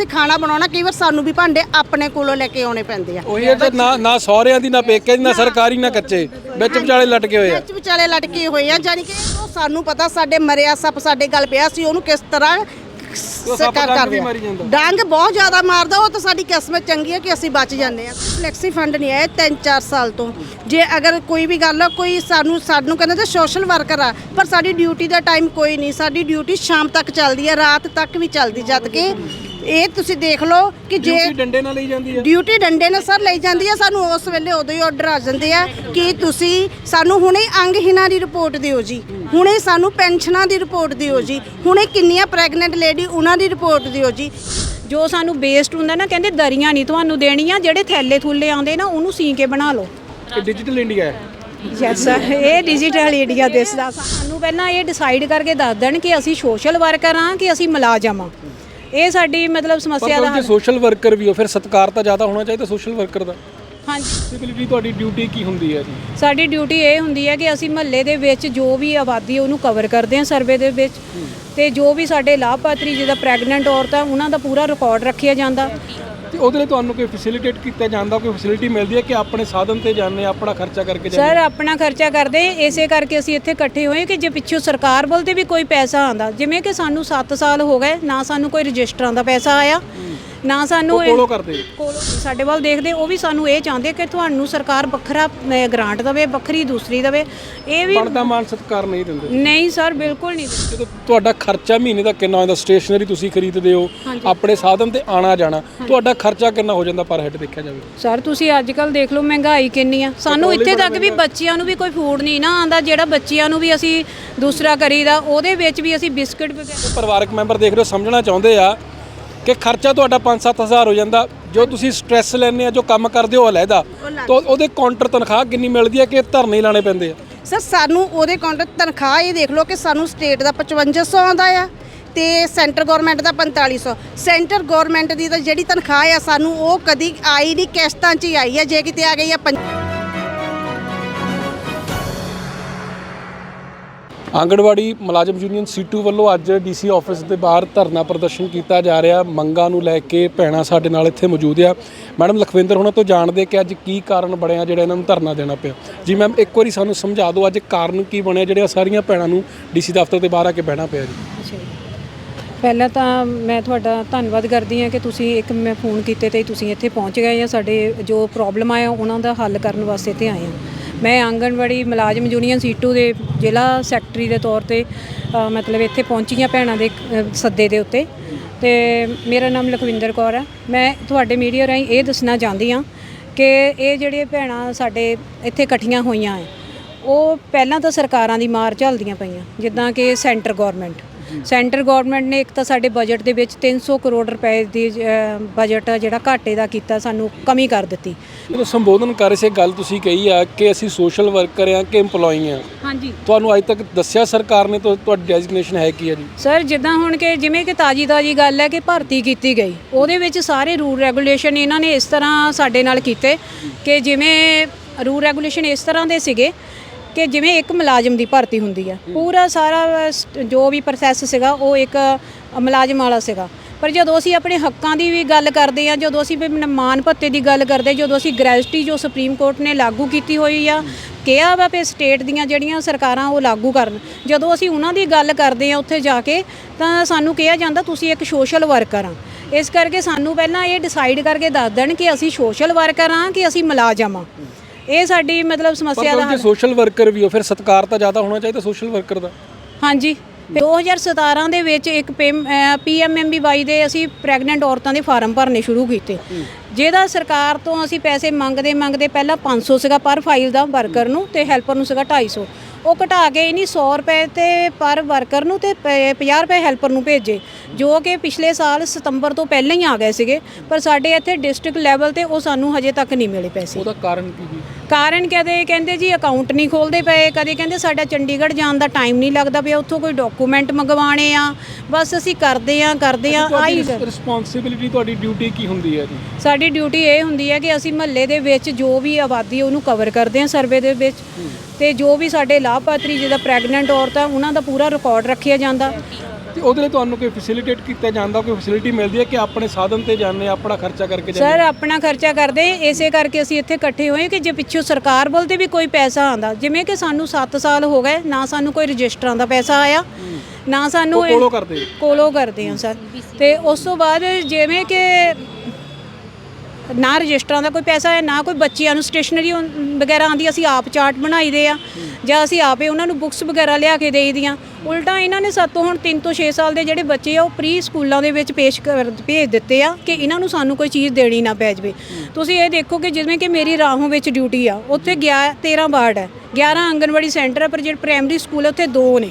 ਅਸੀਂ ਖਾਣਾ ਬਣਾਉਣਾ ਕਈ ਵਾਰ ਸਾਨੂੰ ਵੀ ਭਾਂਡੇ ਆਪਣੇ ਕੋਲੋਂ ਲੈ ਕੇ ਆਉਣੇ ਪੈਂਦੇ ਆ। ਉਹੀ ਹੈ ਨਾ ਨਾ ਸਹੁਰਿਆਂ ਦੀ ਨਾ ਪੇਕੇ ਦੀ ਨਾ ਸਰਕਾਰੀ ਨਾ ਕੱਚੇ। ਵਿੱਚ ਵਿਚਾਲੇ ਲਟਕੇ ਹੋਏ ਆ। ਵਿੱਚ ਵਿਚਾਲੇ ਲਟਕੇ ਹੋਏ ਆ ਜਾਨੀ ਕਿ ਉਹ ਸਾਨੂੰ ਪਤਾ ਸਾਡੇ ਮਰਿਆ ਸੱਪ ਸਾਡੇ ਗਲ ਪਿਆ ਸੀ ਉਹਨੂੰ ਕਿਸ ਤਰ੍ਹਾਂ ਸੱਪ ਡੰਗ ਵੀ ਆ। ਮਾਰੀ ਜਾਂਦਾ। ਡੰਗ ਬਹੁਤ ਜ਼ਿਆਦਾ ਮਾਰਦਾ ਉਹ ਤਾਂ ਸਾਡੀ ਕਿਸਮਤ ਚੰਗੀ ਹੈ ਕਿ ਅਸੀਂ ਬਚ ਜਾਂਦੇ ਆ। ਫਲੈਕਸੀ ਫੰਡ ਨਹੀਂ ਆਏ 3-4 ਸਾਲ ਤੋਂ। ਜੇ ਅਗਰ ਕੋਈ ਵੀ ਗੱਲ ਆ ਕੋਈ ਸਾਨੂੰ ਸਾਨੂੰ ਕਹਿੰਦੇ ਤੇ ਸੋਸ਼ਲ ਵਰਕਰ ਆ ਪਰ ਸਾਡੀ ਡਿਊਟੀ ਦਾ ਟਾਈਮ ਕੋਈ ਨਹੀਂ ਸਾਡੀ ਡਿਊਟੀ ਸ਼ਾਮ ਤੱਕ ਚੱਲਦੀ ਹੈ ਰਾਤ ਤੱਕ ਵੀ ਚੱਲਦੀ ਜਦ ਕਿ ਇਹ ਤੁਸੀਂ ਦੇਖ ਲਓ ਕਿ ਜੇ ਡਿਊਟੀ ਡੰਡੇ ਨਾਲ ਲਈ ਜਾਂਦੀ ਹੈ। ਡਿਊਟੀ ਡੰਡੇ ਨਾਲ ਸਰ ਲਈ ਜਾਂਦੀ ਹੈ। ਸਾਨੂੰ ਉਸ ਵੇਲੇ ਉਦੋਂ ਹੀ ਆਰਡਰ ਆ ਜਾਂਦੇ ਆ ਕਿ ਤੁਸੀਂ ਸਾਨੂੰ ਹੁਣੇ ਅੰਗਹੀਣਾਂ ਦੀ ਰਿਪੋਰਟ ਦਿਓ ਜੀ। ਹੁਣੇ ਸਾਨੂੰ ਪੈਨਸ਼ਨਾਂ ਦੀ ਰਿਪੋਰਟ ਦਿਓ ਜੀ। ਹੁਣੇ ਕਿੰਨੀਆਂ ਪ੍ਰੈਗਨੈਂਟ ਲੇਡੀ ਉਹਨਾਂ ਦੀ ਰਿਪੋਰਟ ਦਿਓ ਜੀ। ਜੋ ਸਾਨੂੰ ਬੇਸਡ ਹੁੰਦਾ ਨਾ ਕਹਿੰਦੇ ਦਰੀਆਂ ਨਹੀਂ ਤੁਹਾਨੂੰ ਦੇਣੀਆਂ ਜਿਹੜੇ ਥੈਲੇ ਥੁੱਲੇ ਆਉਂਦੇ ਨਾ ਉਹਨੂੰ ਸੀ ਕੇ ਬਣਾ ਲਓ। ਇਹ ਡਿਜੀਟਲ ਇੰਡੀਆ ਹੈ। ਯੈਸ ਇਹ ਡਿਜੀਟਲ ਇੰਡੀਆ ਦਿਸਦਾ। ਸਾਨੂੰ ਪਹਿਲਾਂ ਇਹ ਡਿਸਾਈਡ ਕਰਕੇ ਦੱਸ ਦੇਣ ਕਿ ਅਸੀਂ ਸੋਸ਼ਲ ਵਰਕਰ ਹਾਂ ਕਿ ਅਸੀਂ ਮੁਲਾਜ਼ਮ ਹਾਂ। ਇਹ ਸਾਡੀ ਮਤਲਬ ਪਰ ਸਮੱਸਿਆ ਦਾ ਹੱਲ। ਸੋਸ਼ਲ ਵਰਕਰ ਵੀ ਹੋ ਫਿਰ ਸਤਕਾਰ ਤਾਂ ਜ਼ਿਆਦਾ ਹੋਣਾ ਚਾਹੀਦਾ ਸੋਸ਼ਲ ਵਰਕਰ ਦਾ। ਹਾਂਜੀ। ਸਿਵਿਲਿਟੀ ਤੁਹਾਡੀ ਡਿਊਟੀ ਕੀ ਹੁੰਦੀ ਹੈ ਜੀ? ਸਾਡੀ ਡਿਊਟੀ ਇਹ ਹੁੰਦੀ ਹੈ ਕਿ ਅਸੀਂ ਮਹੱਲੇ ਦੇ ਵਿੱਚ ਜੋ ਵੀ ਆਬਾਦੀ ਉਹਨੂੰ ਕਵਰ ਕਰਦੇ ਹਾਂ ਸਰਵੇ ਦੇ ਵਿੱਚ। ਤੇ ਜੋ ਵੀ ਸਾਡੇ ਲਾਭਪਾਤਰੀ ਜਿਹਦਾ ਪ੍ਰੈਗਨੈਂਟ ਔਰਤ ਉਹਨਾਂ ਦਾ ਪੂਰਾ ਰਿਕਾਰਡ ਰੱਖਿਆ ਜਾਂਦਾ। ਤੇ ਉਹਦੇ ਲਈ ਤੁਹਾਨੂੰ ਕੋਈ ਫੈਸਿਲਿਟੇਟ ਕੀਤਾ ਜਾਂਦਾ, ਕੋਈ ਫੈਸਿਲਿਟੀ ਮਿਲਦੀ ਹੈ ਕਿ ਆਪਣੇ ਸਾਧਨ ਤੇ ਜਾਂਦੇ, ਆਪਣਾ ਖਰਚਾ ਕਰਕੇ ਜਾਂਦੇ? ਸਰ ਆਪਣਾ ਖਰਚਾ ਕਰਦੇ, ਇਸੇ ਕਰਕੇ ਅਸੀਂ ਇੱਥੇ ਇਕੱਠੇ ਹੋਏ ਕਿ ਜੇ ਪਿੱਛੋਂ ਸਰਕਾਰ ਵੱਲ ਤੇ ਵੀ ਕੋਈ ਪੈਸਾ ਆਂਦਾ ਜਿਵੇਂ ਕਿ ਸਾਨੂੰ 7 ਸਾਲ ਹੋ ਗਏ, ਨਾ ਸਾਨੂੰ ਕੋਈ ਰਜਿਸਟਰਾਂ ਦਾ ਪੈਸਾ ਆਇਆ ਨਾ ਸਾਨੂੰ ਕੋਲੋਂ ਕਰਦੇ। ਕੋਲੋਂ ਸਾਡੇ ਵੱਲ ਦੇਖਦੇ ਉਹ ਵੀ ਸਾਨੂੰ ਇਹ ਚਾਹੁੰਦੇ ਕਿ ਤੁਹਾਨੂੰ ਸਰਕਾਰ ਵੱਖਰਾ ਅਹ, ਗ੍ਰਾਂਟ ਦੇਵੇ ਵੱਖਰੀ ਦੂਸਰੀ ਦੇਵੇ। ਇਹ ਵੀ ਬਣਦਾ ਮਾਨ ਸਤਕਾਰ ਨਹੀਂ ਦਿੰਦੇ। ਨਹੀਂ ਸਰ ਬਿਲਕੁਲ ਨਹੀਂ ਜਦੋਂ ਤੁਹਾਡਾ ਖਰਚਾ ਮਹੀਨੇ ਦਾ ਕਿੰਨਾ ਹੁੰਦਾ ਸਟੇਸ਼ਨਰੀ ਤੁਸੀਂ ਖਰੀਦਦੇ ਹੋ ਆਪਣੇ ਸਾਧਨ ਤੇ ਆਣਾ ਜਾਣਾ ਤੁਹਾਡਾ ਖਰਚਾ ਕਿੰਨਾ ਹੋ ਜਾਂਦਾ ਪਰ ਹੈਡ ਦੇਖਿਆ ਜਾਵੇ? ਸਰ ਤੁਸੀਂ ਅੱਜ ਕੱਲ ਦੇਖ ਲਓ ਮਹਿੰਗਾਈ ਕਿੰਨੀ ਆ। ਸਾਨੂੰ ਇੱਥੇ ਤੱਕ ਵੀ ਬੱਚਿਆਂ ਨੂੰ ਵੀ ਕੋਈ ਫੂਡ ਨਹੀਂ ਨਾ ਆਂਦਾ ਜਿਹੜਾ ਬੱਚਿਆਂ ਨੂੰ ਵੀ ਅਸੀਂ ਦੂਸਰਾ ਕਰੀਦਾ ਉਹਦੇ ਵਿੱਚ ਵੀ ਅਸੀਂ ਬਿਸਕਟ ਵਗੈਰਾ ਪਰਿਵਾਰਕ ਮੈਂਬਰ ਦੇਖ ਰਹੇ ਹੋ ਸਮਝਣਾ ਚਾਹੁੰਦੇ ਆ ਕਿ ਖਰਚਾ ਤੁਹਾਡਾ 5-7000 ਹੋ ਜਾਂਦਾ ਜੋ ਤੁਸੀਂ ਸਟ੍ਰੈਸ ਲੈਂਦੇ ਆ ਜੋ ਕੰਮ ਕਰਦੇ ਹੋ ਅਲੱਗਾ ਤਾਂ ਉਹਦੇ ਕਾਊਂਟਰ ਤਨਖਾਹ ਕਿੰਨੀ ਮਿਲਦੀ ਹੈ ਕਿ ਧਰਨੇ ਲਾਣੇ ਪੈਂਦੇ ਆ? ਸਰ ਸਾਨੂੰ ਉਹਦੇ ਕਾਊਂਟਰ ਤਨਖਾਹ ਇਹ ਦੇਖ ਲਓ ਕਿ ਸਾਨੂੰ ਸਟੇਟ ਦਾ 5500 ਆਉਂਦਾ ਆ ਤੇ ਸੈਂਟਰ ਗਵਰਨਮੈਂਟ ਦਾ 4500 ਸੈਂਟਰ ਗਵਰਨਮੈਂਟ ਦੀ ਤਾਂ ਜਿਹੜੀ ਤਨਖਾਹ ਆ ਸਾਨੂੰ ਉਹ ਕਦੀ ਆਈ ਨਹੀਂ ਕਿਸ਼ਤਾਂ 'ਚ ਹੀ ਆਈ ਆ ਜੇ ਕਿਤੇ ਆ ਗਈ ਆ ਆਂਗਣਵਾੜੀ ਮੁਲਾਜ਼ਮ ਯੂਨੀਅਨ ਸੀਟੂ ਵੱਲੋਂ ਅੱਜ ਡੀਸੀ ਆਫਿਸ ਦੇ ਬਾਹਰ ਧਰਨਾ ਪ੍ਰਦਰਸ਼ਨ ਕੀਤਾ ਜਾ ਰਿਹਾ। ਮੰਗਾਂ ਨੂੰ ਲੈ ਕੇ ਭੈਣਾਂ ਸਾਡੇ ਨਾਲ ਇੱਥੇ ਮੌਜੂਦ ਆ। ਮੈਡਮ ਲਖਵਿੰਦਰ, ਹੁਣਾਂ ਤੋਂ ਜਾਣਦੇ ਕਿ ਅੱਜ ਕੀ ਕਾਰਨ ਬਣਿਆ ਜਿਹੜਾ ਇਹਨਾਂ ਨੂੰ ਧਰਨਾ ਦੇਣਾ ਪਿਆ। ਜੀ ਮੈਮ, ਇੱਕ ਵਾਰੀ ਸਾਨੂੰ ਸਮਝਾ ਦਿਓ ਅੱਜ ਕਾਰਨ ਕੀ ਬਣਿਆ, ਜਿਹੜੀਆਂ ਸਾਰੀਆਂ ਭੈਣਾਂ ਨੂੰ ਡੀਸੀ ਦਫ਼ਤਰ ਦੇ ਬਾਹਰ ਆ ਕੇ ਬਹਿਣਾ ਪਿਆ ਜੀ। ਪਹਿਲਾਂ ਤਾਂ ਮੈਂ ਤੁਹਾਡਾ ਧੰਨਵਾਦ ਕਰਦੀ ਹਾਂ ਕਿ ਤੁਸੀਂ ਇੱਕ ਮੈਂ ਫੋਨ ਕੀਤੇ ਤੇ ਤੁਸੀਂ ਇੱਥੇ ਪਹੁੰਚ ਗਏ ਆ ਸਾਡੇ ਜੋ ਪ੍ਰੋਬਲਮ ਆ ਉਹਨਾਂ ਦਾ ਹੱਲ ਕਰਨ ਵਾਸਤੇ ਤੇ ਆਏ ਹਾਂ। ਮੈਂ ਆਂਗਣਵਾੜੀ ਮੁਲਾਜ਼ਮ ਯੂਨੀਅਨ ਸੀਟੂ ਦੇ ਜ਼ਿਲ੍ਹਾ ਸੈਕਟਰੀ ਦੇ ਤੌਰ ਤੇ ਮਤਲਬ ਇੱਥੇ ਪਹੁੰਚੀ ਹਾਂ ਭੈਣਾਂ ਦੇ ਸੱਦੇ ਦੇ ਉੱਤੇ। ਤੇ ਮੇਰਾ ਨਾਮ ਲਖਵਿੰਦਰ ਕੌਰ ਹੈ ਮੈਂ ਤੁਹਾਡੇ ਮੀਡੀਆ ਰਾਹੀਂ ਇਹ ਦੱਸਣਾ ਚਾਹੁੰਦੀ ਹਾਂ ਕਿ ਇਹ ਜਿਹੜੇ ਭੈਣਾਂ ਸਾਡੇ ਇੱਥੇ ਇਕੱਠੀਆਂ ਹੋਈਆਂ ਹੈ, ਉਹ ਪਹਿਲਾਂ ਤਾਂ ਸਰਕਾਰਾਂ ਦੀ ਮਾਰ ਝੱਲਦੀਆਂ ਪਈਆਂ, ਜਿੱਦਾਂ ਕਿ ਸੈਂਟਰ ਗਵਰਨਮੈਂਟ ਸੈਂਟਰ ਗਵਰਨਮੈਂਟ ਨੇ ਇੱਕ ਤਾਂ ਸਾਡੇ ਬਜਟ ਦੇ ਵਿੱਚ 300 ਕਰੋੜ ਰੁਪਏ ਦੀ ਬਜਟ ਜਿਹੜਾ ਘਾਟੇ ਦਾ ਕੀਤਾ ਸਾਨੂੰ ਕਮੀ ਕਰ ਦਿੱਤੀ। ਜਦੋਂ ਸੰਬੋਧਨ ਕਰ ਰਹੇ ਸੀ ਗੱਲ ਤੁਸੀਂ ਕਹੀ ਆ ਕਿ ਅਸੀਂ ਸੋਸ਼ਲ ਵਰਕਰ ਆ ਕਿ EMPLOYE ਆ। ਹਾਂਜੀ। ਤੁਹਾਨੂੰ ਅੱਜ ਤੱਕ ਦੱਸਿਆ ਸਰਕਾਰ ਨੇ ਤੁਹਾ- ਤੁਹਾਡੀ ਡੈਜ਼ਿਗਨੇਸ਼ਨ ਹੈ ਕੀ ਹੈ ਜੀ? ਸਰ ਜਿੱਦਾਂ ਹੁਣ ਕਿ ਜਿਵੇਂ ਕਿ ਤਾਜੀ ਤਾਜੀ ਗੱਲ ਹੈ ਕਿ ਭਰਤੀ ਕੀਤੀ ਗਈ ਉਹਦੇ ਵਿੱਚ ਸਾਰੇ ਰੂਲ ਰੈਗੂਲੇਸ਼ਨ ਇਹਨਾਂ ਨੇ ਇਸ ਤਰ੍ਹਾਂ ਸਾਡੇ ਨਾਲ ਕੀਤੇ ਕਿ ਜਿਵੇਂ ਰੂਲ ਰੈਗੂਲੇਸ਼ਨ ਇਸ ਤਰ੍ਹਾਂ ਦੇ ਸੀਗੇ ਕਿ ਜਿਵੇਂ ਇੱਕ ਮੁਲਾਜ਼ਮ ਦੀ ਭਰਤੀ ਹੁੰਦੀ ਹੈ। ਪੂਰਾ ਸਾਰਾ ਸ- ਜੋ ਵੀ ਪ੍ਰੋਸੈਸ ਸੀਗਾ ਉਹ ਇੱਕ ਮੁਲਾਜ਼ਮ ਵਾਲਾ ਸੀਗਾ। ਪਰ ਜਦੋਂ ਅਸੀਂ ਆਪਣੇ ਹੱਕਾਂ ਦੀ ਵੀ ਗੱਲ ਕਰਦੇ ਆ ਜਦੋਂ ਅਸੀਂ ਵੀ ਮਾਨ ਭੱਤੇ ਦੀ ਗੱਲ ਕਰਦੇ ਜਦੋਂ ਅਸੀਂ ਗ੍ਰੈਜੂਟੀ ਜੋ ਸੁਪਰੀਮ ਕੋਰਟ ਨੇ ਲਾਗੂ ਕੀਤੀ ਹੋਈ ਆ ਕਿਹਾ ਵਾ ਵੀ ਸਟੇਟ ਦੀਆਂ ਜਿਹੜੀਆਂ ਸਰਕਾਰਾਂ ਉਹ ਲਾਗੂ ਕਰਨ। ਜਦੋਂ ਅਸੀਂ ਉਹਨਾਂ ਦੀ ਗੱਲ ਕਰਦੇ ਆ ਉੱਥੇ ਜਾ ਕੇ ਤਾਂ ਸਾਨੂੰ ਕਿਹਾ ਜਾਂਦਾ ਤੁਸੀਂ ਇੱਕ ਸੋਸ਼ਲ ਵਰਕਰ ਆ। ਇਸ ਕਰਕੇ ਸਾਨੂੰ ਪਹਿਲਾਂ ਇਹ ਡਿਸਾਈਡ ਕਰਕੇ ਦੱਸ ਦੇਣ ਕਿ ਅਸੀਂ ਸੋਸ਼ਲ ਵਰਕਰ ਆ ਕਿ ਅਸੀਂ ਮੁਲਾਜ਼ਮ ਆ। ਇਹ ਸਾਡੀ ਮਤਲਬ ਪਰ ਸਮੱਸਿਆ ਦਾ ਜੇ ਸੋਸ਼ਲ ਵਰਕਰ ਵੀ ਹੋ ਫਿਰ ਸਤਕਾਰ ਤਾਂ ਜ਼ਿਆਦਾ ਹੋਣਾ ਚਾਹੀਦਾ ਸੋਸ਼ਲ ਵਰਕਰ ਦਾ। ਹਾਂਜੀ। 2017 ਦੇ ਵਿੱਚ ਇੱਕ ਪੀਐਮਐਮਬੀਵਾਈ ਦੇ ਅਸੀਂ ਪ੍ਰੈਗਨੈਂਟ ਔਰਤਾਂ ਦੇ ਫਾਰਮ ਭਰਨੇ ਸ਼ੁਰੂ ਕੀਤੇ। ਜਿਹਦਾ ਸਰਕਾਰ ਤੋਂ ਅਸੀਂ ਪੈਸੇ ਮੰਗਦੇ ਮੰਗਦੇ ਪਹਿਲਾਂ 500 ਸੀਗਾ ਪਰ ਫਾਈਲ ਦਾ ਵਰਕਰ ਨੂੰ ਤੇ ਹੈਲਪਰ ਨੂੰ ਸੀਗਾ 250 ਉਹ ਘਟਾ ਕੇ ਇਹਨੀ 100 ਰੁਪਏ ਤੇ ਪਰ ਵਰਕਰ ਨੂੰ ਤੇ ਪ- 50 ਰੁਪਏ ਹੈਲਪਰ ਨੂੰ ਭੇਜੇ ਜੋ ਕਿ ਪਿਛਲੇ ਸਾਲ ਸਤੰਬਰ ਤੋਂ ਪਹਿਲਾਂ ਹੀ ਆ ਗਏ ਸੀਗੇ ਪਰ ਸਾਡੇ ਇੱਥੇ ਡਿਸਟ੍ਰਿਕਟ ਲੈਵਲ ਤੇ ਉਹ ਸਾਨੂੰ ਹਜੇ ਤੱਕ ਨਹੀਂ ਮਿਲੇ ਪੈਸੇ। ਉਹਦਾ ਕਾਰਨ ਕੀ ਜੀ ਕਾਰਨ ਕਹਦੇ ਕਹਿੰਦੇ ਜੀ ਅਕਾਊਂਟ ਨਹੀਂ ਖੋਲਦੇ ਪਏ। ਕਦੇ ਕਹਿੰਦੇ ਸਾਡਾ ਚੰਡੀਗੜ੍ਹ ਜਾਣ ਦਾ ਟਾਈਮ ਨਹੀਂ ਲੱਗਦਾ ਪਿਆ। ਉੱਥੋਂ ਕੋਈ ਡਾਕੂਮੈਂਟ ਮੰਗਵਾਣੇ ਆ। ਬਸ ਅਸੀਂ ਕਰਦੇ ਆ ਕਰਦੇ ਆ ਆਈ ਰਿਸਪੌਂਸਿਬਿਲਿਟੀ ਤੁਹਾਡੀ ਡਿਊਟੀ ਕੀ ਹੁੰਦੀ ਹੈ ਜੀ? ਸਾਡੀ ਡਿਊਟੀ ਇਹ ਹੁੰਦੀ ਹੈ ਕਿ ਅਸੀਂ ਮਹੱਲੇ ਦੇ ਵਿੱਚ ਜੋ ਵੀ ਆਬਾਦੀ ਉਹਨੂੰ ਕਵਰ ਕਰਦੇ ਆ ਸਰਵੇ ਦੇ ਵਿੱਚ। ਤੇ ਜੋ ਵੀ ਸਾਡੇ ਲਾਭਪਾਤਰੀ ਜਿਹਦਾ ਪ੍ਰੈਗਨੈਂਟ ਔਰਤ ਆ ਉਹਨਾਂ ਦਾ ਪੂਰਾ ਰਿਕਾਰਡ ਰੱਖਿਆ ਜਾਂਦਾ। ਤੇ ਉਹਦੇ ਲਈ ਤੁਹਾਨੂੰ ਕੋਈ ਫੈਸਿਲਿਟੇਟ ਕੀਤਾ ਜਾਂਦਾ ਕੋਈ ਫੈਸਿਲਿਟੀ ਮਿਲਦੀ ਹੈ ਕਿ ਆਪਣੇ ਸਾਧਨ ਤੇ ਜਾਂਦੇ ਆਪਣਾ ਖਰਚਾ ਕਰਕੇ ਜਾਂਦੇ ਸਰ ਆਪਣਾ ਖਰਚਾ ਕਰਦੇ ਇਸੇ ਕਰਕੇ ਅਸੀਂ ਇੱਥੇ ਇਕੱਠੇ ਹੋਏ ਕਿ ਜੇ ਪਿੱਛੋਂ ਸਰਕਾਰ ਵੱਲ ਤੇ ਵੀ ਕੋਈ ਪੈਸਾ ਆਂਦਾ ਜਿਵੇਂ ਕਿ ਸਾਨੂੰ 7 ਸਾਲ ਹੋ ਗਏ ਨਾ ਸਾਨੂੰ ਕੋਈ ਰਜਿਸਟਰਾਂ ਦਾ ਪੈਸਾ ਆਇਆ ਨਾ ਸਾਨੂੰ ਕੋਲੋਂ ਕਰਦੇ ਕੋਲੋਂ ਕਰਦੇ ਆ ਸਰ ਤੇ ਉਸ ਤੋਂ ਬਾਅਦ ਜਿਵੇਂ ਕਿ ਨਾ ਰਜਿਸਟਰਾਂ ਦਾ ਕੋਈ ਪੈਸਾ ਹੈ ਨਾ ਕੋਈ ਬੱਚਿਆਂ ਨੂੰ ਸਟੇਸ਼ਨਰੀ ਵਗੈਰਾ ਆਂਦੀ ਅਸੀਂ ਆਪ ਚਾਰਟ ਬਣਾਈਦੇ ਆ ਜਾਂ ਅਸੀਂ ਆਪੇ ਉਹਨਾਂ ਨੂੰ ਬੁੱਕਸ ਵਗੈਰਾ ਲਿਆ ਕੇ ਦੇਈਦੀਆਂ। ਉਲਟਾ ਇਹਨਾਂ ਨੇ ਸਾਤੋਂ ਹੁਣ 3 ਤੋਂ 6 ਸਾਲ ਦੇ ਜਿਹੜੇ ਬੱਚੇ ਆ, ਉਹ ਪ੍ਰੀ ਸਕੂਲਾਂ ਦੇ ਵਿੱਚ ਪੇਸ਼ ਕਰ ਭੇਜ ਦਿੱਤੇ ਆ ਕਿ ਇਹਨਾਂ ਨੂੰ ਸਾਨੂੰ ਕੋਈ ਚੀਜ਼ ਦੇਣੀ ਨਾ ਪੈ ਜਾਵੇ। ਤੁਸੀਂ ਇਹ ਦੇਖੋ ਕਿ ਜਿਵੇਂ ਕਿ ਮੇਰੀ ਰਾਹੋਂ ਵਿੱਚ ਡਿਊਟੀ ਆ, ਉੱਥੇ 11 13 ਵਾਰਡ ਹੈ 11 ਆਂਗਨਵਾੜੀ ਸੈਂਟਰ ਆ, ਪਰ ਜਿਹੜੇ ਪ੍ਰਾਇਮਰੀ ਸਕੂਲ ਆ, ਉੱਥੇ ਦੋ ਨੇ।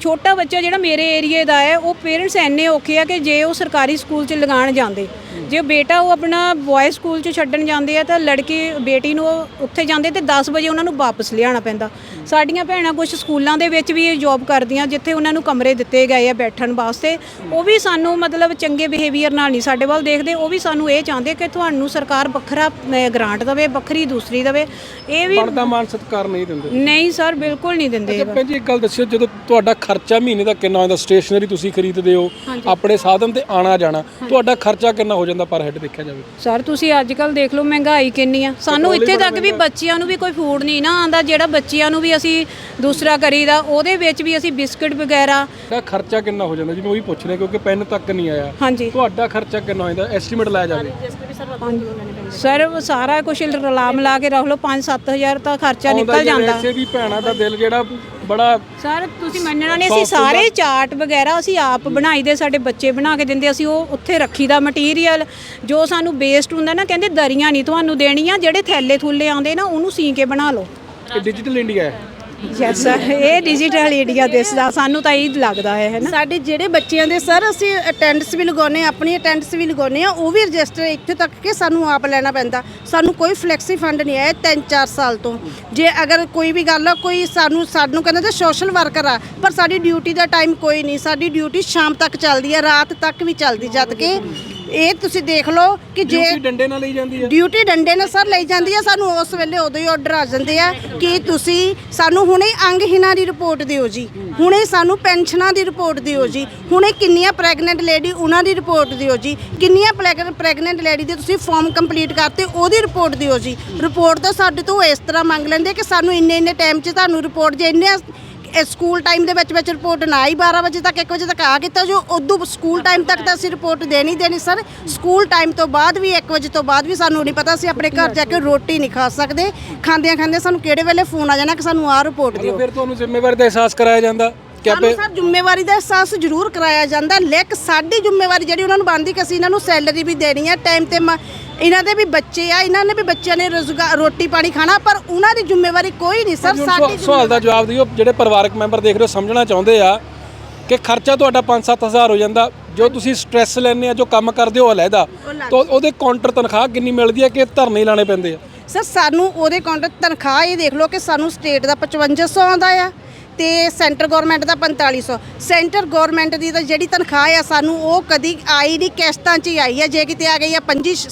ਛੋਟਾ ਬੱਚਾ ਜਿਹੜਾ ਮੇਰੇ ਏਰੀਏ ਦਾ ਹੈ, ਉਹ ਪੇਰੈਂਟਸ ਐਨੇ ਔਖੇ ਆ ਕਿ ਜੇ ਉਹ ਸਰਕਾਰੀ ਸਕੂਲ 'ਚ ਲਗਾਉਣ ਜਾਂਦੇ ਜੇ ਬੇਟਾ ਉਹ ਆਪਣਾ ਬॉय ਸਕੂਲ 'ਚ ਛੱਡਣ ਜਾਂਦੇ ਆ ਤਾਂ ਲੜਕੀ ਬੇਟੀ ਨੂੰ ਉਹ ਉੱਥੇ ਜਾਂਦੇ ਤੇ 10 ਵਜੇ ਉਹਨਾਂ ਨੂੰ ਵਾਪਸ ਲਿਆਉਣਾ ਪੈਂਦਾ। ਸਾਡੀਆਂ ਭੈਣਾਂ ਕੁਝ ਸਕੂਲਾਂ ਦੇ ਵਿੱਚ ਵੀ ਜੌਬ ਕਰਦੀਆਂ ਜਿੱਥੇ ਉਹਨਾਂ ਨੂੰ ਕਮਰੇ ਦਿੱਤੇ ਗਏ ਆ ਬੈਠਣ ਵਾਸਤੇ। ਉਹ ਵੀ ਸਾਨੂੰ ਮਤਲਬ ਚੰਗੇ ਬਿਹੇਵੀਅਰ ਨਾਲ ਨਹੀਂ ਸਾਡੇ ਵੱਲ ਦੇਖਦੇ ਉਹ ਵੀ ਸਾਨੂੰ ਇਹ ਚਾਹੁੰਦੇ ਕਿ ਤੁਹਾਨੂੰ ਸਰਕਾਰ ਵੱਖਰਾ ਗ੍ਰਾਂਟ ਦੇਵੇ ਵੱਖਰੀ ਦੂਸਰੀ ਦੇਵੇ। ਇਹ ਵੀ ਬਣਦਾ ਮਾਨ ਸਤਕਾਰ ਨਹੀਂ ਦਿੰਦੇ। ਨਹੀਂ ਸਰ ਬਿਲਕੁਲ ਨਹੀਂ ਦਿੰਦੇ ਅੱਛਾ ਜੀ ਇੱਕ ਗੱਲ ਦੱਸਿਓ ਜਦੋਂ ਤੁਹਾਡਾ ਖਰਚਾ ਮਹੀਨੇ ਦਾ ਕਿੰਨਾ ਹੁੰਦਾ ਸਟੇਸ਼ਨਰੀ ਤੁਸੀਂ ਖਰੀਦਦੇ ਹੋ ਆਪਣੇ ਸਾਧਨ ਤੇ ਆਣਾ ਜਾਣਾ ਤੁਹਾਡਾ ਖਰਚਾ ਕਿੰਨਾ ਹੋ ਜਾਂਦਾ? ਪਰ ਹੈਡ ਦੇਖਿਆ ਜਾਵੇ। ਸਰ ਤੁਸੀਂ ਅੱਜ ਕੱਲ ਦੇਖ ਲਓ ਮਹਿੰਗਾਈ ਕਿੰਨੀ ਆ। ਸਾਨੂੰ ਇੱਥੇ ਤੱਕ ਵੀ ਬੱਚਿਆਂ ਨੂੰ ਵੀ ਕੋਈ ਫੂਡ ਨਹੀਂ ਨਾ ਆਂਦਾ ਜਿਹੜਾ ਬੱਚਿਆਂ ਨੂੰ ਵੀ ਅਸੀਂ ਦੂਸਰਾ ਕਰੀਦਾ ਉਹਦੇ ਵਿੱਚ ਵੀ ਅਸੀਂ ਬਿਸਕਟ ਵਗੈਰਾ। ਦਾ ਖਰਚਾ ਕਿੰਨਾ ਹੋ ਜਾਂਦਾ? ਜਿਵੇਂ ਉਹੀ ਪੁੱਛ ਰਿਹਾ ਕਿਉਂਕਿ ਪੈਨ ਤੱਕ ਨਹੀਂ ਆਇਆ। ਹਾਂਜੀ। ਤੁਹਾਡਾ ਖਰਚਾ ਕਿੰਨਾ ਹੋ ਜਾਂਦਾ? ਐਸਟੀਮੇਟ ਲਾਇਆ ਜਾਵੇ। ਸਰ ਉਹ ਸਾਰਾ ਕੁਝ ਰਲਾ ਮਿਲਾ ਕੇ ਰੱਖ ਲਓ 5-7000 ਤਾਂ ਖਰਚਾ ਨਿਕਲ ਜਾਂਦਾ। ਵੈਸੇ ਵੀ ਭੈਣਾਂ ਦਾ ਦਿਲ ਜਿਹੜਾ ਬੜਾ ਸਰ ਤੁਸੀਂ ਮੰਨਣਾ ਨਹੀਂ ਅਸੀਂ ਸਾਰੇ ਚਾਰਟ ਵਗੈਰਾ ਅਸੀਂ ਆਪ ਬਣਾਈ ਦੇ ਸਾਡੇ ਬੱਚੇ ਬਣਾ ਕੇ ਦਿੰਦੇ ਅਸੀਂ ਉਹ ਉੱਥੇ ਰੱਖੀਦਾ ਮਟੀਰੀਅਲ ਜੋ ਸਾਨੂੰ ਬੇਸਡ ਹੁੰਦਾ ਨਾ ਕਹਿੰਦੇ ਦਰੀਆਂ ਨਹੀਂ ਤੁਹਾਨੂੰ ਦੇਣੀਆਂ ਜਿਹੜੇ ਥੈਲੇ ਥੁੱਲੇ ਆਉਂਦੇ ਨਾ ਉਹਨੂੰ ਸੀ ਕੇ ਬਣਾ ਲਓ। ਇਹ ਡਿਜੀਟਲ ਇੰਡੀਆ ਹੈ। ਯੈਸ ਇਹ ਡਿਜੀਟਲ ਇੰਡੀਆ ਦਿਸਦਾ ਸਾਨੂੰ ਤਾਂ ਇਹ ਲੱਗਦਾ ਹੈ ਹੈ ਨਾ? ਸਾਡੇ ਜਿਹੜੇ ਬੱਚਿਆਂ ਦੇ ਸਰ, ਅਸੀਂ ਅਟੈਂਡੈਂਸ ਵੀ ਲਗਾਉਨੇ ਆ ਆਪਣੀ ਅਟੈਂਡੈਂਸ ਵੀ ਲਗਾਉਨੇ ਆ ਉਹ ਵੀ ਰਜਿਸਟਰ ਇੱਥੇ ਤੱਕ ਕਿ ਸਾਨੂੰ ਆਪ ਲੈਣਾ ਪੈਂਦਾ। ਸਾਨੂੰ ਕੋਈ ਫਲੈਕਸੀ ਫੰਡ ਨਹੀਂ ਆਇਆ 3-4 ਸਾਲ ਤੋਂ। ਜੇ ਅਗਰ ਕੋਈ ਵੀ ਗੱਲ ਆ, ਕੋਈ ਸਾਨੂੰ ਸਾਨੂੰ ਕਹਿੰਦਾ ਤੇ ਸੋਸ਼ਲ ਵਰਕਰ ਆ, ਪਰ ਸਾਡੀ ਡਿਊਟੀ ਦਾ ਟਾਈਮ ਕੋਈ ਨਹੀਂ, ਸਾਡੀ ਡਿਊਟੀ ਸ਼ਾਮ ਤੱਕ ਚੱਲਦੀ ਹੈ ਰਾਤ ਤੱਕ ਵੀ ਚੱਲਦੀ, ਜਦ ਕਿ ਇਹ ਤੁਸੀਂ ਦੇਖ ਲਓ ਕਿ ਜੇ ਡਿਊਟੀ ਡੰਡੇ ਨਾਲ ਲਈ ਜਾਂਦੀ ਹੈ ਡਿਊਟੀ ਡੰਡੇ ਨਾਲ ਸਰ ਲਈ ਜਾਂਦੀ ਆ। ਸਾਨੂੰ ਉਸ ਵੇਲੇ ਉਦੋਂ ਹੀ ਆਰਡਰ ਆ ਜਾਂਦੇ ਆ ਕਿ ਤੁਸੀਂ ਸਾਨੂੰ ਹੁਣੇ ਅੰਗਹੀਣਾਂ ਦੀ ਰਿਪੋਰਟ ਦਿਓ ਜੀ। ਹੁਣੇ ਸਾਨੂੰ ਪੈਨਸ਼ਨਾਂ ਦੀ ਰਿਪੋਰਟ ਦਿਓ ਜੀ। ਹੁਣੇ ਕਿੰਨੀਆਂ ਪ੍ਰੈਗਨੈਂਟ ਲੇਡੀ ਉਹਨਾਂ ਦੀ ਰਿਪੋਰਟ ਦਿਓ ਜੀ। ਕਿੰਨੀਆਂ ਪ੍ਰੈਗਨੈਂਟ ਲੇਡੀ ਦੇ ਤੁਸੀਂ ਫਾਰਮ ਕੰਪਲੀਟ ਕਰਤੇ ਉਹਦੀ ਰਿਪੋਰਟ ਦਿਓ ਜੀ। ਰਿਪੋਰਟ ਤਾਂ ਸਾਡੇ ਤੋਂ ਇਸ ਤਰ੍ਹਾਂ ਮੰਗ ਲੈਂਦੇ ਕਿ ਸਾਨੂੰ ਇੰਨੇ ਇੰਨੇ ਟਾਈਮ 'ਚ ਤੁਹਾਨੂੰ ਰਿਪੋਰਟ ਜੇ ਇੰਨੇ ਇਹ ਸਕੂਲ ਟਾਈਮ ਦੇ ਵਿੱਚ ਵਿੱਚ ਰਿਪੋਰਟ ਨਾ ਆਈ 12 ਵਜੇ ਤੱਕ 1 ਵਜੇ ਤੱਕ ਆ ਕੀਤਾ ਜੋ ਉਦੋਂ ਸਕੂਲ ਟਾਈਮ ਤੱਕ ਤਾਂ ਅਸੀਂ ਰਿਪੋਰਟ ਦੇਣੀ ਦੇਣੀ ਸਰ। ਸਕੂਲ ਟਾਈਮ ਤੋਂ ਬਾਅਦ ਵੀ 1 ਵਜੇ ਤੋਂ ਬਾਅਦ ਵੀ ਸਾਨੂੰ ਨਹੀਂ ਪਤਾ ਅਸੀਂ ਆਪਣੇ ਘਰ ਜਾ ਕੇ ਰੋਟੀ ਨਹੀਂ ਖਾ ਸਕਦੇ। ਖਾਂਦਿਆਂ ਖਾਂਦਿਆਂ ਸਾਨੂੰ ਕਿਹੜੇ ਵੇਲੇ ਫੋਨ ਆ ਜਾਣਾ ਕਿ ਸਾਨੂੰ ਆਹ ਰਿਪੋਰਟ ਦਿਓ। ਫਿਰ ਤੁਹਾਨੂੰ ਜ਼ਿੰਮੇਵਾਰੀ ਦਾ ਅਹਿਸਾਸ ਕਰਾਇਆ ਜਾਂਦਾ? ਸਾਨੂੰ ਸਰ ਜ਼ਿੰਮੇਵਾਰੀ ਦਾ ਅਹਿਸਾਸ ਜ਼ਰੂਰ ਕਰਾਇਆ ਜਾਂਦਾ ਲੇਕ ਸਾਡੀ ਜ਼ਿੰਮੇਵਾਰੀ ਜਿਹੜੀ ਉਹਨਾਂ ਨੂੰ ਬਣਦੀ ਕਿ ਅਸੀਂ ਇਹਨਾਂ ਨੂੰ ਸੈਲਰੀ ਵੀ ਦੇਣੀ ਹੈ ਟਾਈਮ ਤੇ ਇਹਨਾਂ ਦੇ ਵੀ ਬੱਚੇ ਆ ਇਹਨਾਂ ਨੇ ਵੀ ਬੱਚਿਆਂ ਨੇ ਰੋਜ਼ਗਾਰ ਰੋਟੀ ਪਾਣੀ ਖਾਣਾ ਪਰ ਉਹਨਾਂ ਦੀ ਜ਼ਿੰਮੇਵਾਰੀ ਕੋਈ ਨਹੀਂ ਸਰ ਸਾਡੀ ਸਵਾ- ਸਵਾਲ ਦਾ ਜਵਾਬ ਦਿਓ ਜਿਹੜੇ ਪਰਿਵਾਰਕ ਮੈਂਬਰ ਦੇਖ ਰਹੇ ਹੋ ਸਮਝਣਾ ਚਾਹੁੰਦੇ ਆ ਕਿ ਖਰਚਾ ਤੁਹਾਡਾ 5-7000 ਹੋ ਜਾਂਦਾ ਜੋ ਤੁਸੀਂ ਸਟ੍ਰੈਸ ਲੈਂਦੇ ਆ ਜੋ ਕੰਮ ਕਰਦੇ ਹੋ ਅਲੱਗਾ ਤਾਂ ਉਹਦੇ ਕਾਊਂਟਰ ਤਨਖਾਹ ਕਿੰਨੀ ਮਿਲਦੀ ਹੈ ਕਿ ਧਰਨੇ ਲਾਣੇ ਪੈਂਦੇ ਆ? ਸਰ ਸਾਨੂੰ ਉਹਦੇ ਕਾਊਂਟਰ ਤਨਖਾਹ ਇਹ ਦੇਖ ਲਓ ਕਿ ਸਾਨੂੰ ਸਟੇਟ ਦਾ 5500 ਆਉਂਦਾ ਆ ਤੇ ਸੈਂਟਰ ਗਵਰਨਮੈਂਟ ਦਾ 4500 ਸੈਂਟਰ ਗਵਰਨਮੈਂਟ ਦੀ ਤਾਂ ਜਿਹੜੀ ਤਨਖਾਹ ਆ ਸਾਨੂੰ ਉਹ ਕਦੀ ਆਈ ਨਹੀਂ, ਕਿਸ਼ਤਾਂ 'ਚ ਹੀ ਆਈ ਆ। ਜੇ ਕਿਤੇ ਆ ਗਈ ਆ 25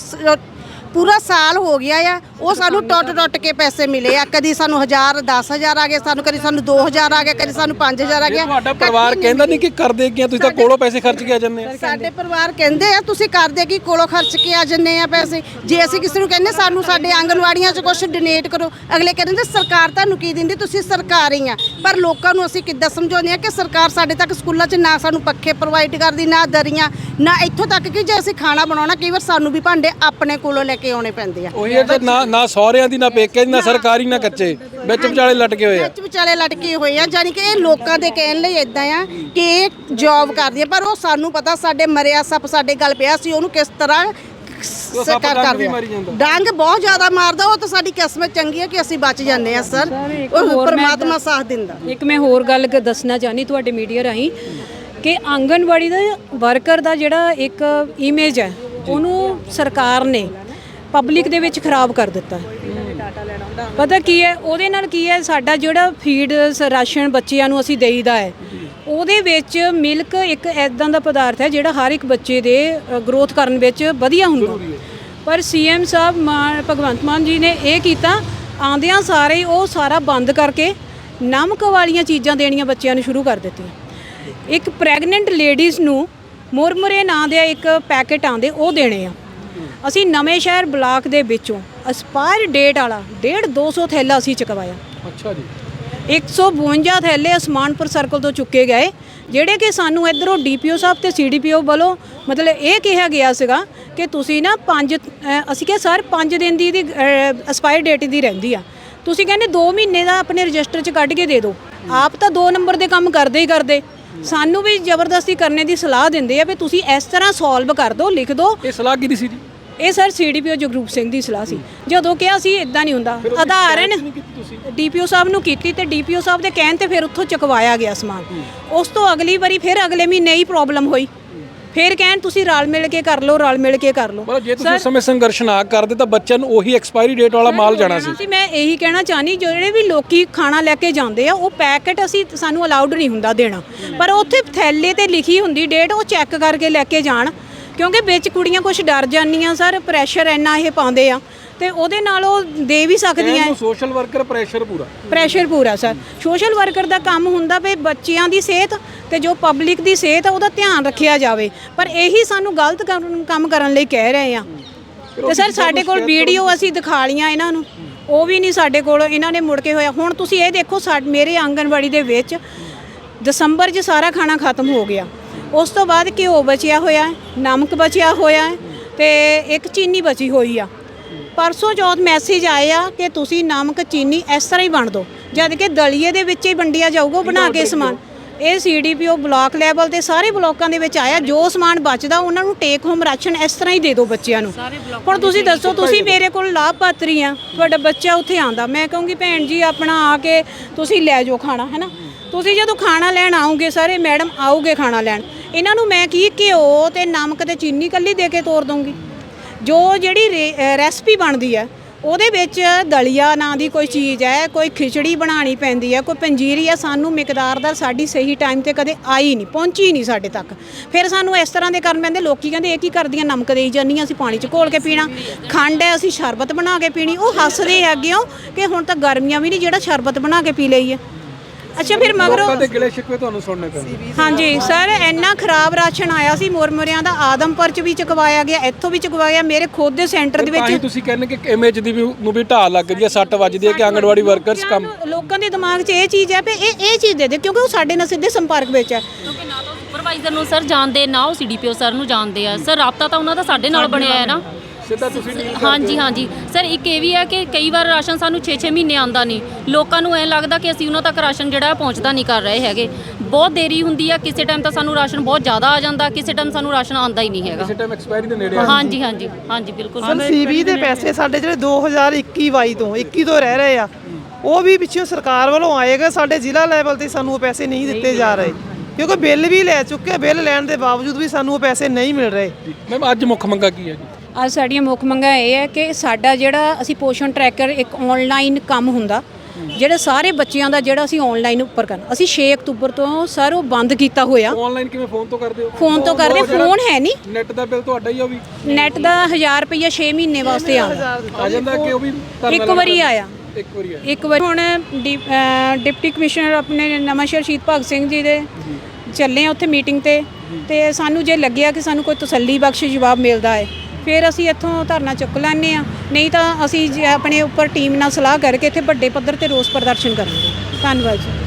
ਪੂਰਾ ਸਾਲ ਹੋ ਗਿਆ ਆ। ਉਹ ਸਾਨੂੰ ਟੁੱਟ ਟੁੱਟ ਕੇ ਪੈਸੇ ਮਿਲੇ ਆ। ਕਦੀ ਸਾਨੂੰ 1000 10000 ਆ ਗਏ ਸਾਨੂੰ ਕਦੀ ਸਾਨੂੰ 2000 ਆ ਗਿਆ ਕਦੀ ਸਾਨੂੰ 5000 ਆ ਗਿਆ ਤੁਹਾਡਾ ਪਰਿਵਾਰ ਕਹਿੰਦਾ ਨਹੀਂ ਕਿ ਕਰਦੇ ਕੀ ਆ ਤੁਸੀਂ ਤਾਂ ਕੋਲੋਂ ਪੈਸੇ ਖਰਚ ਕੇ ਆ ਜਾਂਦੇ ਆ। ਸਾਡੇ ਪਰਿਵਾਰ ਕਹਿੰਦੇ ਆ ਤੁਸੀਂ ਕਰਦੇ ਕੀ ਕੋਲੋਂ ਖਰਚ ਕੇ ਆ ਜੰਨੇ ਆ ਪੈਸੇ। ਜੇ ਅਸੀਂ ਕਿਸੇ ਨੂੰ ਕਹਿੰਦੇ ਸਾਨੂੰ ਸਾਡੇ ਆਂਗਨਵਾੜੀਆਂ 'ਚ ਕੁਝ ਡੋਨੇਟ ਕਰੋ ਅਗਲੇ ਕਹਿੰਦੇ ਸਰਕਾਰ ਤੁਹਾਨੂੰ ਕੀ ਦਿੰਦੀ? ਤੁਸੀਂ ਸਰਕਾਰ ਹੀ ਆ। ਪਰ ਲੋਕਾਂ ਨੂੰ ਅਸੀਂ ਕਿੱਦਾਂ ਸਮਝਾਉਂਦੇ ਆ ਕਿ ਸਰਕਾਰ ਸਾਡੇ ਤੱਕ ਸਕੂਲਾਂ 'ਚ ਨਾ ਸਾਨੂੰ ਪੱਖੇ ਪ੍ਰੋਵਾਈਡ ਕਰਦੀ ਨਾ ਦਰੀਆਂ ਨਾ ਇੱਥੋਂ ਤੱਕ ਕਿ ਜੇ ਅਸੀਂ ਖਾਣਾ ਬਣਾਉਣਾ ਕਈ ਵਾਰ ਸਾਨੂੰ ਵੀ ਭਾਂਡੇ ਆਪਣੇ ਕੋਲੋਂ ਲੈ ਕੇ ਆਉਣੇ ਪੈਂਦੇ ਆ। ਉਹੀ ਹੈ ਜੇ ਨਾ ਨਾ ਸਹੁਰਿਆਂ ਦੀ ਨਾ ਪੇਕੇ ਦੀ ਨਾ ਸਰਕਾਰੀ ਨਾ ਕੱਚੇ। ਵਿੱਚ ਵਿਚਾਲੇ ਲਟਕੇ ਹੋਏ ਆ। ਵਿੱਚ ਵਿਚਾਲੇ ਲਟਕੇ ਹੋਏ ਆ ਜਾਨੀ ਕਿ ਇਹ ਲੋਕਾਂ ਦੇ ਕਹਿਣ ਲਈ ਇਦਾਂ ਆ ਕਿ ਇਹ ਜੌਬ ਕਰਦੀ ਆ। ਪਰ ਉਹ ਸਾਨੂੰ ਪਤਾ ਸਾਡੇ ਮਰਿਆ ਸੱਪ ਸਾਡੇ ਗਲ ਪਿਆ ਸੀ ਉਹਨੂੰ ਕਿਸ ਤਰ੍ਹਾਂ ਸੱਪ ਕਰ ਡੰਗ ਕਰਦੇ ਵੀ ਆ। ਮਾਰੀ ਜਾਂਦਾ। ਡੰਗ ਬਹੁਤ ਜ਼ਿਆਦਾ ਮਾਰਦਾ ਉਹ ਤਾਂ ਸਾਡੀ ਕਿਸਮਤ ਚੰਗੀ ਹੈ ਕਿ ਅਸੀਂ ਬਚ ਜਾਂਦੇ ਆ ਸਰ। ਉਹ ਹੋਰ ਮੈਂ ਪਰਮਾਤਮਾ ਸਾਥ ਦਿੰਦਾ। ਇੱਕ ਮੈਂ ਹੋਰ ਗੱਲ ਕ- ਦੱਸਣਾ ਚਾਹਨੀ ਤੁਹਾਡੇ ਮੀਡੀਆ ਰਾਹੀਂ ਕਿ ਆਂਗਨਵਾੜੀ ਦਾ ਵਰਕਰ ਦਾ ਜਿਹੜਾ ਇੱਕ ਇਮੇਜ ਹੈ ਉਹਨੂੰ ਸਰਕਾਰ ਨੇ ਪਬਲਿਕ ਦੇ ਵਿੱਚ ਖਰਾਬ ਕਰ ਦਿੱਤਾ। ਪਤਾ ਕੀ ਹੈ? ਉਹਦੇ ਨਾਲ ਕੀ ਹੈ? ਸਾਡਾ ਜਿਹੜਾ ਫੀਡ ਰਾਸ਼ਨ ਬੱਚਿਆਂ ਨੂੰ ਅਸੀਂ ਦੇਈਦਾ ਹੈ, ਉਹਦੇ ਵਿੱਚ ਮਿਲਕ ਇੱਕ ਐਦਾਂ ਦਾ ਪਦਾਰਥ ਹੈ, ਜਿਹੜਾ ਹਰ ਇੱਕ ਬੱਚੇ ਦੇ ਗਰੋਥ ਕਰਨ ਵਿੱਚ ਵਧੀਆ ਹੁੰਦਾ। ਪਰ ਸੀਐਮ ਸਾਹਿਬ ਮਾਨ ਭਗਵੰਤ ਮਾਨ ਜੀ ਨੇ ਇਹ ਕੀਤਾ ਆਂਦਿਆਂ ਸਾਰੇ ਉਹ ਸਾਰਾ ਬੰਦ ਕਰਕੇ ਨਮਕ ਵਾਲੀਆਂ ਚੀਜ਼ਾਂ ਦੇਣੀਆਂ ਬੱਚਿਆਂ ਨੂੰ ਸ਼ੁਰੂ ਕਰ ਦਿੱਤੀਆਂ। ਇੱਕ ਪ੍ਰੈਗਨੈਂਟ ਲੇਡੀਜ਼ ਨੂੰ ਮੁਰਮੁਰੇ ਨਾਂ ਦੇ ਇੱਕ ਪੈਕੇਟ ਆਂਦੇ ਉਹ ਦੇਣੇ ਆ। ਅਸੀਂ ਨਵੇਂ ਸ਼ਹਿਰ ਬਲਾਕ ਦੇ ਵਿੱਚੋਂ ਐਕਸਪਾਇਰ ਡੇਟ ਵਾਲਾ 1.5 200 ਥੈਲਾ ਅਸੀਂ ਚੁਕਵਾਇਆ। ਅੱਛਾ ਜੀ। 152 ਥੈਲੇ ਅਸਮਾਨਪੁਰ ਸਰਕਲ ਤੋਂ ਚੁੱਕੇ ਗਏ ਜਿਹੜੇ ਕਿ ਸਾਨੂੰ ਇਧਰੋਂ ਡੀਪੀਓ ਸਾਹਿਬ ਤੇ ਸੀਡੀਪੀਓ ਵੱਲੋਂ ਮਤਲਬ ਇਹ ਕਿਹਾ ਗਿਆ ਸੀਗਾ ਕਿ ਤੁਸੀਂ ਨਾ ਪੰਜ ਅਸੀਂ ਕਿਹਾ ਸਰ 5 ਦਿਨ ਦੀ ਦੀ ਐਕਸਪਾਇਰ ਡੇਟ ਦੀ ਰਹਿੰਦੀ ਆ। ਤੁਸੀਂ ਕਹਿੰਦੇ 2 ਮਹੀਨੇ ਦਾ ਆਪਣੇ ਰਜਿਸਟਰ 'ਚ ਕੱਢ ਕੇ ਦੇ ਦਿਓ। ਆਪ ਤਾਂ 2 ਨੰਬਰ ਦੇ ਕੰਮ ਕਰਦੇ ਹੀ ਕਰਦੇ। ਸਾਨੂੰ ਵੀ ਜ਼ਬਰਦਸਤੀ ਕਰਨੇ ਦੀ ਸਲਾਹ ਦਿੰਦੇ ਆ ਵੀ ਤੁਸੀਂ ਇਸ ਤਰ੍ਹਾਂ ਸੋਲਵ ਕਰ ਦਿਓ ਲਿਖ ਦਿਓ। ਇਹ ਸਲਾਹ ਕਿਹਦੀ ਸੀ ਜੀ? ਇਹ ਸਰ ਸੀਡੀਪੀਓ ਜਗਰੂਪ ਸਿੰਘ ਦੀ ਸਲਾਹ ਸੀ। ਜਦੋਂ ਕਿਹਾ ਸੀ ਇਦਾਂ ਨਹੀਂ ਹੁੰਦਾ। ਆਧਾਰਨ ਡੀਪੀਓ ਸਾਹਿਬ ਨੂੰ ਕੀਤੀ ਤੇ ਡੀਪੀਓ ਸਾਹਿਬ ਦੇ ਕਹਿਣ ਤੇ ਫਿਰ ਉੱਥੋਂ ਚੁਕਵਾਇਆ ਗਿਆ ਸਮਾਨ। ਉਸ ਤੋਂ ਅਗਲੀ ਵਾਰੀ ਫਿਰ ਅਗਲੇ ਮਹੀਨੇ ਹੀ ਪ੍ਰੋਬਲਮ ਹੋਈ। ਫਿਰ ਕਹਿਣ ਤੁਸੀਂ ਰਲ ਮਿਲ ਕੇ ਕਰ ਲਓ ਰਲ ਮਿਲ ਕੇ ਕਰ ਲਓ। ਮਤਲਬ ਜੇ ਤੁਸੀਂ ਉਸ ਸਮੇਂ ਸੰਘਰਸ਼ ਨਾ ਕਰਦੇ ਤਾਂ ਬੱਚਿਆਂ ਨੂੰ ਉਹੀ ਐਕਸਪਾਇਰੀ ਡੇਟ ਵਾਲਾ ਮਾਲ ਜਾਣਾ ਸੀ। ਸੀ ਮੈਂ ਇਹੀ ਕਹਿਣਾ ਚਾਹਨੀ ਜਿਹੜੇ ਵੀ ਲੋਕੀ ਖਾਣਾ ਲੈ ਕੇ ਜਾਂਦੇ ਆ ਉਹ ਪੈਕੇਟ ਅਸੀਂ ਸਾਨੂੰ ਅਲਾਉਡ ਨਹੀਂ ਹੁੰਦਾ ਦੇਣਾ। ਪਰ ਉੱਥੇ ਥੈਲੇ ਤੇ ਲਿਖੀ ਹੁੰਦੀ ਡੇਟ ਉਹ ਚੈੱਕ ਕਰਕੇ ਲੈ ਕੇ ਜਾਣ। ਕਿਉਂਕਿ ਵਿੱਚ ਕੁੜੀਆਂ ਕੁਝ ਡਰ ਜਾਂਦੀਆਂ ਸਰ ਪ੍ਰੈਸ਼ਰ ਇੰਨਾ ਇਹ ਪਾਉਂਦੇ ਆ। ਤੇ ਉਹਦੇ ਨਾਲ ਉਹ ਦੇ ਵੀ ਸਕਦੀਆਂ ਇਹਨੂੰ ਸੋਸ਼ਲ ਵਰਕਰ ਪ੍ਰੈਸ਼ਰ ਪੂਰਾ। ਪ੍ਰੈਸ਼ਰ ਪੂਰਾ ਸਰ। ਸੋਸ਼ਲ ਵਰਕਰ ਦਾ ਕੰਮ ਹੁੰਦਾ ਵੀ ਬੱਚਿਆਂ ਦੀ ਸਿਹਤ ਤੇ ਜੋ ਪਬਲਿਕ ਦੀ ਸਿਹਤ ਆ ਉਹਦਾ ਧਿਆਨ ਰੱਖਿਆ ਜਾਵੇ। ਪਰ ਇਹੀ ਸਾਨੂੰ ਗਲਤ ਕਰਨ- ਕੰਮ ਕਰਨ ਲਈ ਕਹਿ ਰਹੇ ਆ। ਤੇ ਸਰ ਸਾਡੇ ਕੋਲ ਵੀਡੀਓ ਅਸੀਂ ਦਿਖਾ ਲੀਆਂ ਇਹਨਾਂ ਨੂੰ। ਉਹ ਵੀ ਨਹੀਂ ਸਾਡੇ ਕੋਲ ਇਹਨਾਂ ਨੇ ਮੁੜ ਕੇ ਹੋਇਆ। ਹੁਣ ਤੁਸੀਂ ਇਹ ਦੇਖੋ ਸਾ- ਮੇਰੇ ਆਂਗਣਵਾੜੀ ਦੇ ਵਿੱਚ ਦਸੰਬਰ 'ਚ ਸਾਰਾ ਖਾਣਾ ਖਤਮ ਹੋ ਗਿਆ। ਉਸ ਤੋਂ ਬਾਅਦ ਘਿਓ ਬਚਿਆ ਹੋਇਆ ਨਮਕ ਬਚਿਆ ਹੋਇਆ ਤੇ ਇੱਕ ਚੀਨੀ ਬਚੀ ਹੋਈ ਆ। ਪਰਸੋਂ ਚੌਥ ਮੈਸੇਜ ਆਏ ਆ ਕਿ ਤੁਸੀਂ ਨਮਕ ਚੀਨੀ ਇਸ ਤਰ੍ਹਾਂ ਹੀ ਵੰਡ ਦਿਓ ਜਦ ਕਿ ਦਲੀਏ ਦੇ ਵਿੱਚ ਹੀ ਵੰਡਿਆ ਜਾਊਗਾ ਬਣਾ ਕੇ ਸਮਾਨ। ਇਹ ਸੀਡੀਪੀਓ ਬਲਾਕ ਲੈਵਲ ਤੇ ਸਾਰੇ ਬਲਾਕਾਂ ਦੇ ਵਿੱਚ ਆਇਆ ਜੋ ਸਮਾਨ ਬਚਦਾ ਉਹਨਾਂ ਨੂੰ ਟੇਕ ਹੋਮ ਰਾਸ਼ਨ ਇਸ ਤਰ੍ਹਾਂ ਹੀ ਦੇ ਦਿਓ ਬੱਚਿਆਂ ਨੂੰ। ਹੁਣ ਤੁਸੀਂ ਦੱਸੋ ਤੁਸੀਂ ਮੇਰੇ ਕੋਲ ਲਾਭਪਾਤਰੀ ਆ ਤੁਹਾਡਾ ਬੱਚਾ ਉੱਥੇ ਆਂਦਾ ਮੈਂ ਕਹੂੰਗੀ ਭੈਣ ਜੀ ਆਪਣਾ ਆ ਕੇ ਤੁਸੀਂ ਲੈ ਜਾਓ ਖਾਣਾ ਹੈਨਾ? ਤੁਸੀਂ ਜਦੋਂ ਖਾਣਾ ਲੈਣ ਆਓਗੇ ਸਾਰੇ ਮੈਡਮ ਆਓਗੇ ਖਾਣਾ ਲੈਣ, ਇਹਨਾਂ ਨੂੰ ਮੈਂ ਕੀ ਘਿਓ ਤੇ ਨਮਕ ਤੇ ਚੀਨੀ ਕੱਲੀ ਦੇ ਕੇ ਤੋਰ ਦੂੰਗੀ ਜੋ ਜਿਹੜੀ ਰੈਸਪੀ ਬਣਦੀ ਹੈ, ਉਹਦੇ ਵਿੱਚ ਦਲੀਆ ਨਾਂ ਦੀ ਕੋਈ ਚੀਜ਼ ਹੈ, ਕੋਈ ਖਿਚੜੀ ਬਣਾਉਣੀ ਪੈਂਦੀ ਹੈ, ਕੋਈ ਪੰਜੀਰੀ ਹੈ, ਸਾਨੂੰ ਮਿਕਦਾਰ ਦਾ ਸਾਡੀ ਸਹੀ ਟਾਈਮ ਤੇ ਕਦੇ ਆਈ ਨਹੀਂ, ਪਹੁੰਚੀ ਨਹੀਂ ਸਾਡੇ ਤੱਕ। ਫਿਰ ਸਾਨੂੰ ਇਸ ਤਰ੍ਹਾਂ ਦੇ ਕਰਨ ਪੈਂਦੇ, ਲੋਕੀ ਕਹਿੰਦੇ, ਇਹ ਕੀ ਕਰਦੀਆਂ, ਨਮਕ ਦੇਈ ਜਾਂਦੀਆਂ, ਅਸੀਂ ਪਾਣੀ 'ਚ ਘੋਲ ਕੇ ਪੀਣਾ। ਖੰਡ ਹੈ, ਅਸੀਂ ਸ਼ਰਬਤ ਬਣਾ ਕੇ ਪੀਣੀ, ਉਹ ਹੱਸਦੇ ਹੈਗੇ ਹੋ ਕਿ ਹੁਣ ਤਾਂ ਗਰਮੀਆਂ ਵੀ ਨਹੀਂ, ਜਿਹੜਾ ਸ਼ਰਬਤ ਬਣਾ ਕੇ ਪੀ ਲਈ ਹੈ ਅੱਛਾ ਫਿਰ ਮਗਰੋਂ ਲੋਕਾਂ ਦੇ ਗਿਲੇ ਸ਼ਿਕਵੇ ਤੁਹਾਨੂੰ ਸੁਣਨੇ ਪੈਂਦੇ। ਹਾਂਜੀ ਸਰ ਇੰਨਾ ਖਰਾਬ ਰਾਸ਼ਨ ਆਇਆ ਸੀ ਮੁਰਮੁਰਿਆਂ ਦਾ ਆਦਮਪੁਰ ਚ ਵੀ ਚੁਕਵਾਇਆ ਗਿਆ ਇੱਥੋਂ ਵੀ ਚੁਕਵਾਇਆ ਮੇਰੇ ਖੁਦ ਦੇ ਸੈਂਟਰ ਦੇ ਤਾਂ ਹੀ ਵਿੱਚ ਤੁਸੀਂ ਕਹਿੰਦੇ ਕਿ ਇਮੇਜ ਦੀ ਵੀ ਨੂੰ ਵੀ ਢਾਲ ਲੱਗ ਗਈ ਹੈ ਸੱਟ ਵੱਜਦੀ ਹੈ ਕਿ ਆਂਗਣਵਾੜੀ ਵਰਕਰਸ ਕੰਮ ਲੋਕਾਂ ਦੇ ਦਿਮਾਗ 'ਚ ਇਹ ਚੀਜ਼ ਹੈ ਵੀ ਇਹ ਇਹ ਚੀਜ਼ ਦੇ ਦੇ ਕਿਉਂਕਿ ਉਹ ਸਾਡੇ ਨਾਲ ਸਿੱਧੇ ਸੰਪਰਕ ਵਿੱਚ ਹੈ। ਕਿਉਂਕਿ ਨਾ ਤਾਂ ਸੁਪਰਵਾਈਜ਼ਰ ਨੂੰ ਸਰ ਜਾਣਦੇ ਨਾ ਉਹ ਸੀਡੀਪੀਓ ਸਰ ਨੂੰ ਜਾਣਦੇ ਆ। ਸਰ ਰਾਬਤਾ ਤਾਂ ਉਹਨਾਂ ਦਾ ਸਾਡੇ ਨਾਲ ਬਣਿਆ ਹੈ ਨਾ। ਸਿੱਧਾ ਤੁਸੀਂ deal ਹਾਂਜੀ ਹਾਂਜੀ। ਸਰ ਇੱਕ ਇਹ ਵੀ ਹੈ ਕਿ ਕਈ ਵਾਰ ਰਾਸ਼ਨ ਸਾਨੂੰ 6-6 ਮਹੀਨੇ ਆਂਦਾ ਨਹੀਂ। ਲੋਕਾਂ ਨੂੰ ਐਂ ਲੱਗਦਾ ਕਿ ਅਸੀਂ ਉਹਨਾਂ ਤੱਕ ਰਾਸ਼ਨ ਜਿਹੜਾ ਹੈ ਪਹੁੰਚਦਾ ਨਹੀਂ ਕਰ ਰਹੇ ਹੈਗੇ। ਬਹੁਤ ਦੇਰੀ ਹੁੰਦੀ ਆ ਕਿਸੇ ਟਾਈਮ ਤਾਂ ਸਾਨੂੰ ਰਾਸ਼ਨ ਬਹੁਤ ਜ਼ਿਆਦਾ ਆ ਜਾਂਦਾ ਕਿਸੇ ਟਾਈਮ ਸਾਨੂੰ ਰਾਸ਼ਨ ਆਂਦਾ ਹੀ ਨਹੀਂ ਹੈਗਾ। ਕਿਸੇ ਟਾਈਮ ਐਕਸਪਾਇਰੀ ਦੇ ਨੇੜੇ ਆ ਹਾਂਜੀ ਹਾਂਜੀ ਹਾਂਜੀ ਬਿਲਕੁਲ। ਸਰ ਸੀਬੀ ਦੇ ਪੈਸੇ ਸਾਡੇ ਜਿਹੜੇ 2021 22 ਤੋਂ 21 ਤੋਂ ਰਹਿ ਰਹੇ ਆ ਉਹ ਵੀ ਪਿੱਛੋਂ ਸਰਕਾਰ ਵੱਲੋਂ ਆਏਗਾ ਸਾਡੇ ਜ਼ਿਲ੍ਹਾ ਲੈਵਲ ਤੇ ਸਾਨੂੰ ਉਹ ਪੈਸੇ ਨਹੀਂ ਦਿੱਤੇ ਜਾ ਰਹੇ। ਕਿਉਂਕਿ ਬਿੱਲ ਵੀ ਲੈ ਚੁੱਕੇ ਬਿੱਲ ਲੈਣ ਦੇ ਬਾਵਜੂਦ ਵੀ ਸਾਨੂੰ ਉਹ ਪੈਸੇ ਨਹੀਂ ਮਿਲ ਰਹੇ। ਮੈਮ ਅੱਜ ਮੁੱਖ ਮੰਗਾ ਕੀ ਹੈ ਜੀ? ਅੱਜ ਸਾਡੀਆਂ ਮੁੱਖ ਮੰਗਾਂ ਇਹ ਹੈ ਕਿ ਸਾਡਾ ਜਿਹੜਾ ਅਸੀਂ ਪੋਸ਼ਣ ਟਰੈਕਰ ਇੱਕ ਆਨਲਾਈਨ ਕੰਮ ਹੁੰਦਾ ਜਿਹੜੇ ਸਾਰੇ ਬੱਚਿਆਂ ਦਾ ਜਿਹੜਾ ਅਸੀਂ ਆਨਲਾਈਨ ਉੱਪਰ ਕਰਨ। ਅਸੀਂ 6 ਅਕਤੂਬਰ ਤੋਂ ਸਰ ਉਹ ਬੰਦ ਕੀਤਾ ਹੋਇਆ। ਆਨਲਾਈਨ ਕਿਵੇਂ? ਫੋਨ ਤੋਂ ਕਰਦੇ ਹੋ? ਫੋਨ ਤੋਂ ਕਰਦੇ ਫੋਨ ਹੈ ਨਹੀਂ। ਨੈਟ ਦਾ ਬਿੱਲ ਤੁਹਾਡਾ ਹੀ ਆ ਉਹ ਵੀ। ਨੈਟ ਦਾ 1000 ਰੁਪਈਆ 6 ਮਹੀਨੇ ਵਾਸਤੇ ਆਉਂਦਾ। ਆ ਜਾਂਦਾ ਕਿ ਉਹ ਵੀ ਇੱਕ ਵਾਰੀ ਆਇਆ। ਇੱਕ ਵਾਰੀ ਆ ਇੱਕ ਵਾਰ ਹੁਣ ਡਿਪਟੀ ਕਮਿਸ਼ਨਰ ਆਪਣੇ ਨਵਾਂਸ਼ਹਿਰ ਸ਼ਹੀਦ ਭਗਤ ਸਿੰਘ ਜੀ ਦੇ ਚੱਲੇ ਆ ਉੱਥੇ ਮੀਟਿੰਗ ਤੇ। ਤੇ ਸਾਨੂੰ ਜੇ ਲੱਗਿਆ ਕਿ ਸਾਨੂੰ ਕੋਈ ਤਸੱਲੀ ਬਖਸ਼ ਜਵਾਬ ਮਿਲਦਾ ਹੈ ਫਿਰ ਅਸੀਂ ਇੱਥੋਂ ਧਰਨਾ ਚੁੱਕ ਲੈਂਦੇ ਆ ਨਹੀਂ ਤਾਂ ਅਸੀਂ ਜੇ ਆਪਣੇ ਉੱਪਰ ਟੀਮ ਨਾਲ ਸਲਾਹ ਕਰਕੇ ਇੱਥੇ ਵੱਡੇ ਪੱਧਰ ਤੇ ਰੋਸ ਪ੍ਰਦਰਸ਼ਨ ਕਰਾਂਗੇ। ਧੰਨਵਾਦ ਜੀ।